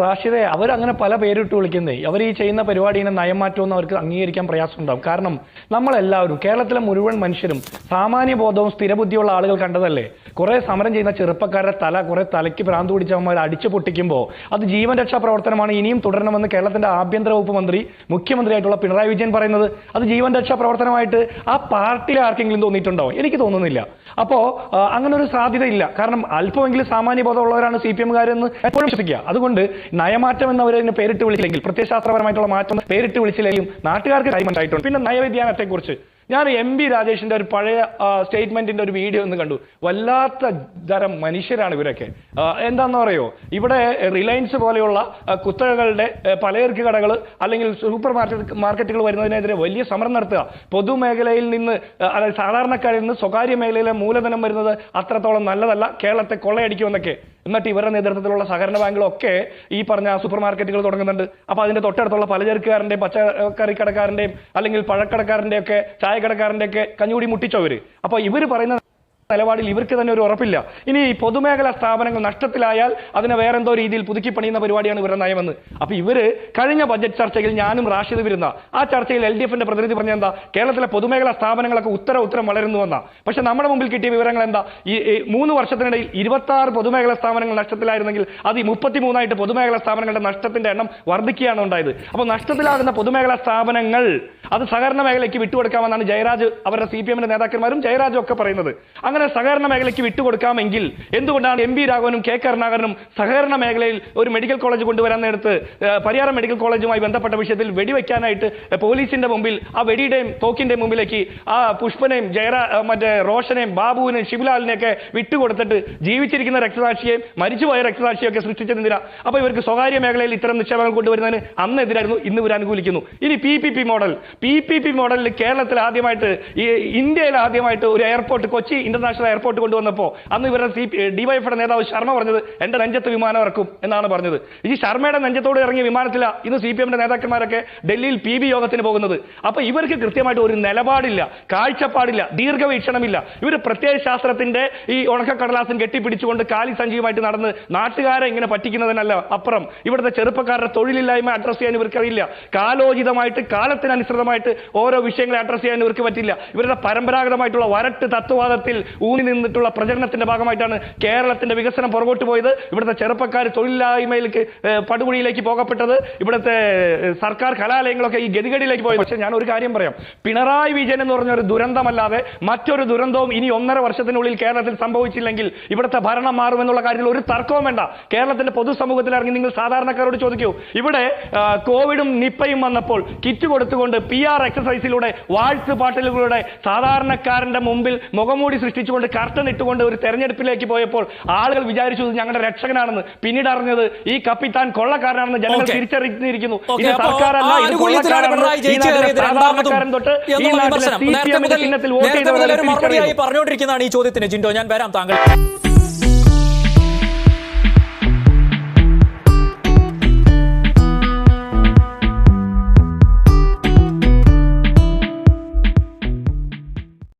റാഷിദെ അവരങ്ങനെ പല പേരിട്ട് വിളിക്കുന്നേ. അവർ ഈ ചെയ്യുന്ന പരിപാടീനെ നയം മാറ്റമെന്ന് അവർക്ക് അംഗീകരിക്കാൻ പ്രയാസമുണ്ടാവും. കാരണം നമ്മളെല്ലാവരും കേരളത്തിലെ മുഴുവൻ മനുഷ്യരും സാമാന്യ ബോധവും സ്ഥിരബുദ്ധിയുള്ള ആളുകൾ കണ്ടതല്ലേ? കുറെ സമരം ചെയ്യുന്ന ചെറുപ്പക്കാരുടെ തല കുറെ തലയ്ക്ക് ഭ്രാന്ത് പിടിച്ചവന്മാർ അടിച്ചു പൊട്ടിക്കുമ്പോൾ അത് ജീവൻ രക്ഷാ പ്രവർത്തനമാണ് ഇനിയും തുടരണമെന്ന് കേരളത്തിന്റെ ആഭ്യന്തര വകുപ്പ് മന്ത്രി മുഖ്യമന്ത്രിയായിട്ടുള്ള പിണറായി വിജയൻ പറയുന്നത്. അത് ജീവൻ രക്ഷാ പ്രവർത്തനമായിട്ട് ആ പാർട്ടിയിലെ ആർക്കെങ്കിലും തോന്നിയിട്ടുണ്ടോ എനിക്ക് തോന്നുന്നില്ല. അപ്പോ അങ്ങനെ ഒരു സാധ്യതയില്ല. കാരണം അല്പമെങ്കിലും സാമാന്യ ബോധമുള്ളവരാണ് സി പി എമ്മുകാരെന്ന് എപ്പോഴും വിശ്വസിക്കുക. അതുകൊണ്ട് നയമാറ്റം എന്ന് അവരതിനെ പേരിട്ട് വിളിച്ചില്ലെങ്കിൽ പ്രത്യയശാസ്ത്രപരമായിട്ടുള്ള മാറ്റം പേരിട്ട് വിളിച്ചില്ലെങ്കിലും നാട്ടുകാർക്ക് ഉണ്ടായിട്ടുണ്ട് പിന്നെ നയവ്യതിയാനത്തെക്കുറിച്ച്. ഞാൻ എം ബി രാജേഷിന്റെ ഒരു പഴയ സ്റ്റേറ്റ്മെന്റിന്റെ ഒരു വീഡിയോ ഒന്ന് കണ്ടു. വല്ലാത്ത തരം മനുഷ്യരാണ് ഇവരൊക്കെ. എന്താന്ന് പറയോ? ഇവിടെ റിലയൻസ് പോലെയുള്ള കുത്തകകളുടെ പലചരക്ക് കടകൾ അല്ലെങ്കിൽ സൂപ്പർ മാർക്കറ്റ് മാർക്കറ്റുകൾ വരുന്നതിനെതിരെ വലിയ സമരം നടത്തുക. പൊതുമേഖലയിൽ നിന്ന് അതായത് സാധാരണക്കാരിൽ നിന്ന് സ്വകാര്യ മേഖലയിലെ മൂലധനം വരുന്നത് അത്രത്തോളം നല്ലതല്ല. കേരളത്തെ കൊള്ളയടിക്കുമെന്നൊക്കെ. എന്നിട്ട് ഇവരുടെ നേതൃത്വത്തിലുള്ള സഹകരണ ബാങ്കുകളൊക്കെ ഈ പറഞ്ഞ സൂപ്പർ മാർക്കറ്റുകൾ തുടങ്ങുന്നുണ്ട്. അപ്പോൾ അതിന്റെ തൊട്ടടുത്തുള്ള പലചരക്കുകാരന്റെയും പച്ചക്കറി കടക്കാരന്റെയും അല്ലെങ്കിൽ പഴക്കടക്കാരന്റെയൊക്കെ ചായക്കടക്കാരന്റെ ഒക്കെ കഞ്ഞുകൂടി മുട്ടിച്ചവര്. അപ്പൊ ഇവർ പറയുന്ന നിലപാടിൽ ഇവർക്ക് തന്നെ ഒരു ഉറപ്പില്ല. ഇനി പൊതുമേഖലാ സ്ഥാപനങ്ങൾ നഷ്ടത്തിലായാൽ അതിനെ വേറെന്തോ രീതിയിൽ പുതുക്കി പണിയുന്ന പരിപാടിയാണ് ഇവരുടെ നയമെന്ന്. അപ്പൊ ഇവർ കഴിഞ്ഞ ബജറ്റ് ചർച്ചയിൽ ഞാനും റാഷിദ് വരുന്ന ആ ചർച്ചയിൽ എൽ ഡി എഫിന്റെ പ്രതിനിധി പറഞ്ഞ എന്താ? കേരളത്തിലെ പൊതുമേഖലാ സ്ഥാപനങ്ങളൊക്കെ ഉത്തര ഉത്തരം വളരുന്നു എന്നാ. പക്ഷെ നമ്മുടെ മുമ്പിൽ കിട്ടിയ വിവരങ്ങൾ എന്താ? ഈ മൂന്ന് വർഷത്തിനിടയിൽ ഇരുപത്തി ആറ് പൊതുമേഖലാ സ്ഥാപനങ്ങൾ നഷ്ടത്തിലായിരുന്നെങ്കിൽ അത് ഈ മുപ്പത്തിമൂന്നായിട്ട് പൊതുമേഖലാ സ്ഥാപനങ്ങളുടെ നഷ്ടത്തിന്റെ എണ്ണം വർദ്ധിക്കുകയാണ് ഉണ്ടായത്. അപ്പോൾ നഷ്ടത്തിലാകുന്ന പൊതുമേഖലാ സ്ഥാപനങ്ങൾ അത് സഹകരണ മേഖലയ്ക്ക് വിട്ടുകൊടുക്കാമെന്നാണ് ജയരാജ് അവരുടെ സി പി എമ്മിന്റെ നേതാക്കന്മാരും ജയരാജും ഒക്കെ പറയുന്നത്. അങ്ങനെ സഹകരണ മേഖലയ്ക്ക് വിട്ടുകൊടുക്കാമെങ്കിൽ എന്തുകൊണ്ടാണ് എം വി രാഘവനും കെ കരുണാകരനും സഹകരണ മേഖലയിൽ ഒരു മെഡിക്കൽ കോളേജ് കൊണ്ടുവരാൻ നേരത്ത് പരിയാരം മെഡിക്കൽ കോളേജുമായി ബന്ധപ്പെട്ട വിഷയത്തിൽ വെടിവെക്കാനായിട്ട് പോലീസിന്റെ മുമ്പിൽ ആ വെടിയുടെയും തോക്കിന്റെയും മുമ്പിലേക്ക് ആ പുഷ്പനെയും ജയരാ മറ്റേ റോഷനെയും ബാബുവിനെയും ശിവലാലിനെയൊക്കെ വിട്ടുകൊടുത്തിട്ട് ജീവിച്ചിരിക്കുന്ന രക്തസാക്ഷിയെയും മരിച്ചുപോയ രക്തസാക്ഷിയൊക്കെ സൃഷ്ടിച്ചതെന്തിനാ? അപ്പൊ ഇവർക്ക് സ്വകാര്യ മേഖലയിൽ ഇത്തരം നിക്ഷേപങ്ങൾ കൊണ്ടുവരുന്നതിന് അന്ന് എതിരായിരുന്നു ഇന്ന് ഇവർ അനുകൂലിക്കുന്നു. ഇനി P P P model. P P P മോഡലിൽ കേരളത്തിൽ ആദ്യമായിട്ട് ഈ ഇന്ത്യയിൽ ആദ്യമായിട്ട് ഒരു എയർപോർട്ട് കൊച്ചി ഇന്റർനാഷണൽ എയർപോർട്ട് കൊണ്ടുവന്നപ്പോൾ അന്ന് ഇവരുടെ സി ഡിവൈഎഫിയുടെ നേതാവ് ശർമ്മ പറഞ്ഞത് എന്റെ നെഞ്ചത്ത് വിമാനം ഇറക്കും എന്നാണ് പറഞ്ഞത്. ഈ ശർമ്മയുടെ നെഞ്ചത്തോട് ഇറങ്ങിയ വിമാനത്തില ഇന്ന് സി പി എമ്മിന്റെ നേതാക്കന്മാരൊക്കെ ഡൽഹിയിൽ പി ബി യോഗത്തിന് പോകുന്നത്. അപ്പൊ ഇവർക്ക് കൃത്യമായിട്ട് ഒരു നിലപാടില്ല കാഴ്ചപ്പാടില്ല ദീർഘവീക്ഷണമില്ല. ഇവർ പ്രത്യേക ശാസ്ത്രത്തിന്റെ ഈ ഉണക്കക്കടലാസം കെട്ടിപ്പിടിച്ചുകൊണ്ട് കാലി സഞ്ചിയുമായിട്ട് നടന്ന് നാട്ടുകാരെ ഇങ്ങനെ പറ്റിക്കുന്നതിനല്ല അപ്പുറം. ഇവിടുത്തെ ചെറുപ്പക്കാരുടെ തൊഴിലില്ലായ്മ അഡ്രസ് ചെയ്യാൻ ഇവർക്ക് അറിയില്ല കാലോചിതമായിട്ട് കാലത്തിനനുസൃതമായിട്ട് ഓരോ വിഷയങ്ങളെ അഡ്രസ് ചെയ്യാൻ ഇവർക്ക് പറ്റില്ല. ഇവരുടെ പരമ്പരാഗതമായിട്ടുള്ള വരട്ട് തത്വവാദത്തിൽ ഊന്നി നിന്നിട്ടുള്ള പ്രചരണത്തിന്റെ ഭാഗമായിട്ടാണ് കേരളത്തിന്റെ വികസനം പുറകോട്ട് പോയത്. ഇവിടുത്തെ ചെറുപ്പക്കാർ തൊഴിലില്ലായ്മയിലേക്ക് പടുകുഴിയിലേക്ക് പോകപ്പെട്ടത്. ഇവിടുത്തെ സർക്കാർ കലാലയങ്ങളൊക്കെ ഈ ഗതികേടിലേക്ക് പോയത്. പക്ഷേ ഞാൻ ഒരു കാര്യം പറയാം. പിണറായി വിജയൻ എന്ന് പറഞ്ഞ ഒരു ദുരന്തമല്ലാതെ മറ്റൊരു ദുരന്തവും ഇനി ഒന്നര വർഷത്തിനുള്ളിൽ കേരളത്തിൽ സംഭവിച്ചില്ലെങ്കിൽ ഇവിടുത്തെ ഭരണം മാറുമെന്നുള്ള കാര്യത്തിൽ ഒരു തർക്കവും വേണ്ട. കേരളത്തിന്റെ പൊതുസമൂഹത്തിൽ ഇറങ്ങി നിങ്ങൾ സാധാരണക്കാരോട് ചോദിക്കൂ. ഇവിടെ കോവിഡും നിപ്പയും വന്നപ്പോൾ കിറ്റ് കൊടുത്തുകൊണ്ട് പി ആർ എക്സസൈസിലൂടെ വാഴ്ത്ത് പാട്ടിലൂടെ സാധാരണക്കാരന്റെ മുമ്പിൽ മുഖംമൂടി സൃഷ്ടിച്ചുകൊണ്ട് കർട്ടൻ ഇട്ടുകൊണ്ട് ഒരു തെരഞ്ഞെടുപ്പിലേക്ക് പോയപ്പോൾ ആളുകൾ വിചാരിച്ചു ഇത് ഞങ്ങളുടെ രക്ഷകനാണെന്ന്. പിന്നീട് അറിഞ്ഞത് ഈ കപ്പി താൻ കൊള്ളക്കാരനാണെന്ന് ജനങ്ങൾ തിരിച്ചറിഞ്ഞിരിക്കുന്നു. ഇത് സർക്കാരല്ല ഇത് അനുകൂല്യത്തിലാണ് ഈ തൊട്ട് നാട്ടിലെ സി പി എമ്മിന്റെ ചിഹ്നത്തിൽ വോട്ട് ചെയ്തവരെ പറഞ്ഞുകൊണ്ടിരിക്കുന്നതാണ് ഈ ചോദ്യത്തിന്. ജിൻഡോ ഞാൻ വരാം താങ്കൾ.